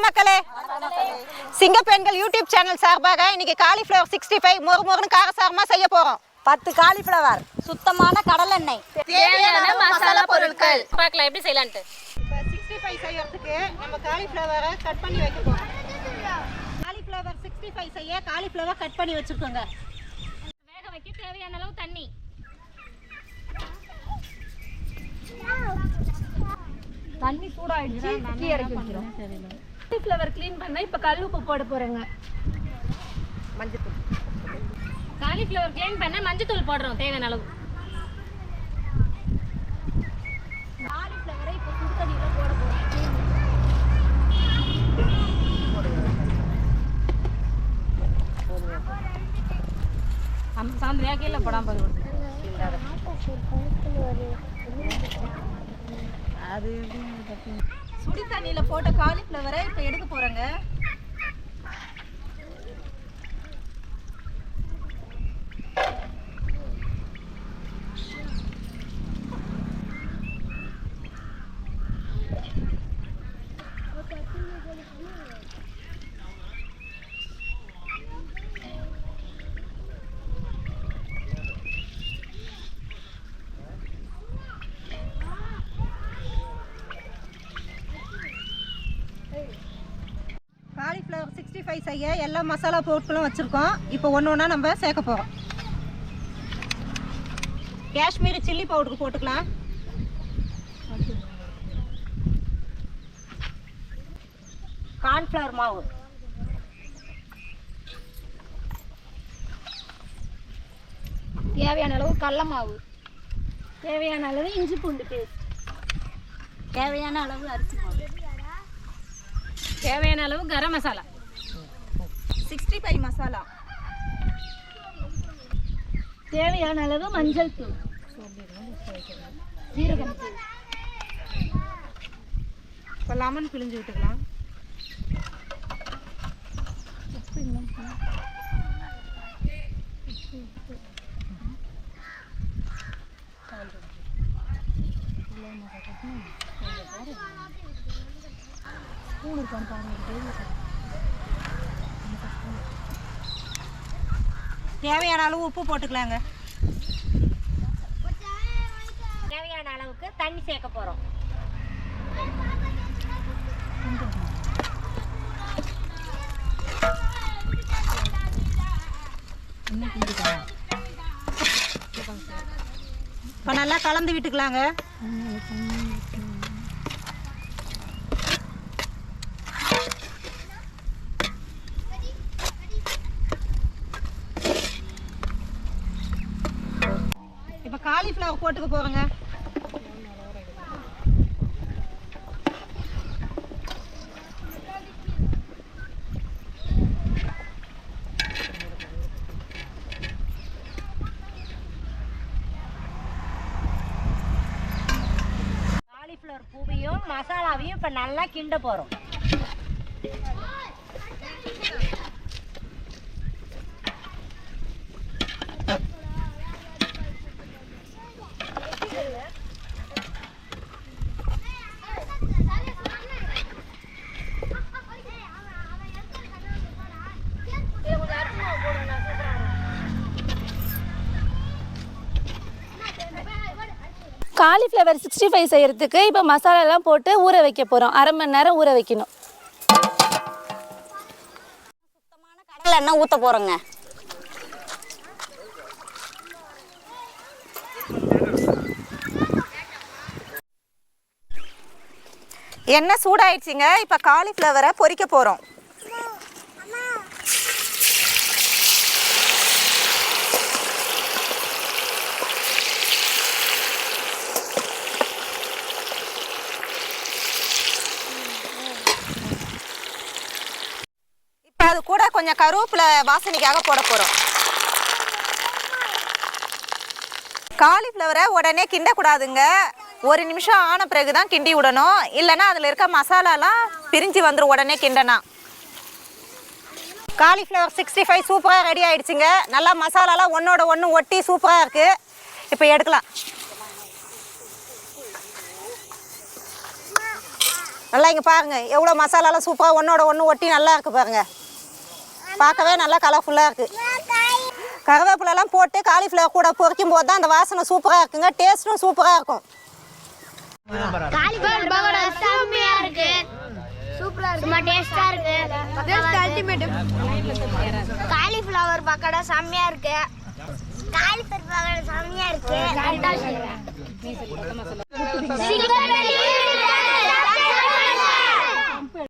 வணக்கம் மக்களே. சிங்க பெண்கள் யூடியூப் சேனல் சார்பாக இன்னைக்கு காலிஃப்ளவர் சிக்ஸ்டி ஃபைவ் மொறு மொறுன்னு காரசாரமாக செய்ய போகிறோம் பத்து காலிஃப்ளவர் சுத்தமான கடலெண்ணெய் தேவையான மசாலா பொருட்கள். பார்க்கலாம் எப்படி செய்யலான்ட்டு. இப்போ சிக்ஸ்டி ஃபைவ் செய்யறதுக்கு நம்ம காலிஃப்ளவரை கட் பண்ணி வைக்க போகிறோம் காலிஃப்ளவர் சிக்ஸ்டி ஃபைவ் செய்ய காலிஃப்ளவர் கட் பண்ணி வச்சுருக்கோங்க. வேக வைக்க தேவையான அளவு தண்ணி. தண்ணி சூடாயிடுச்சு இறக்கி காலிஃப்ளவர் க்ளீன் பண்ண இப்போ கல் உப்பு போட போறேங்க. காலிஃப்ளவர் க்ளீன் பண்ண மஞ்சத்தூள் போடுறோம் தேவையான அளவு. காலிஃப்ளவரை இப்போ சுடு தண்ணியில் போட போறோம். சாந்திரியா கீழே போடாம போதும் சுடி தண்ணியில் போட்ட காலிஃப்ளவரை இப்போ எடுக்க போகிறேங்க ஃபைவ் செய்ய எல்லா மசாலா பொருட்களும் வச்சுருக்கோம். இப்போ ஒன்று ஒன்றா நம்ம சேர்க்க போகிறோம் காஷ்மீரி சில்லி பவுடர் போட்டுக்கலாம். கார்ன்ஃப்ளவர் மாவு. தேவையான அளவு கடல மாவு. தேவையான அளவு இஞ்சி பூண்டு பேஸ்ட். தேவையான அளவு அரிசி மாவு. தேவையான அளவு garam masala. Sixty five masala. தேவையான அளவு மஞ்சள் தூள். சீரகம் தூள். இப்போ லெமன் பிழிஞ்சு விட்டுக்கலாம். ஸ்பூன் இருக்கான்னு பாருங்க தேவையான அளவு உப்பு போட்டுக்கலாங்க. தேவையான அளவுக்கு தண்ணி சேர்க்க போறோம். இப்போ நல்லா கலந்து விட்டுக்கலாங்க. காலிஃப்ளவர் போட்டுக்க போகிறோங்க காலிஃப்ளவர் பூவையும் மசாலாவையும் இப்போ நல்லா கிண்ட போறோம். காலிஃப்ளவர் சிக்ஸ்டி ஃபைவ் செய்கிறதுக்கு இப்போ மசாலாலாம் போட்டு ஊற வைக்க போகிறோம் அரை மணி நேரம் ஊற வைக்கணும். கடலெண்ணெய் ஊற்ற போகிறோங்க எண்ணெய் சூடாயிடுச்சிங்க. இப்போ காலிஃப்ளவரை பொரிக்க போகிறோம் கூட கொஞ்சம் கருவேப்பிலை வாசனைக்காக போட போகிறோம் காலிஃப்ளவரை உடனே கிண்டக்கூடாதுங்க. ஒரு நிமிஷம் ஆன பிறகு தான் கிண்டி விடணும். இல்லைன்னா அதில் இருக்க மசாலாலாம் பிரிஞ்சு வந்துடும் உடனே கிண்டனா. காலிஃப்ளவர் சிக்ஸ்டி ஃபைவ் சூப்பராக ரெடி ஆகிடுச்சிங்க நல்லா மசாலாலாம் ஒன்றோட ஒன்று ஒட்டி சூப்பராக இருக்குது இப்போ எடுக்கலாம். நல்லா இங்கே பாருங்கள் எவ்வளோ மசாலாலாம் சூப்பராக ஒன்றோட ஒன்று ஒட்டி நல்லா இருக்குது பாருங்கள் பார்க்கவே நல்லா கலர்ஃபுல்லாக இருக்குது கருவேப்பிலெல்லாம் போட்டு காலிஃப்ளவர் கூட பொரிக்கும் போது தான் அந்த வாசனை சூப்பராக இருக்குங்க. டேஸ்ட்டும் சூப்பராக இருக்கும். காலிஃபிளவர் பக்கோடா செம்மையா இருக்கு சூப்பரா இருக்கு. சும்மா டேஸ்டா இருக்கு. அல்டிமேட் காலிஃபிளவர் பக்கோடா செம்மையா இருக்கு.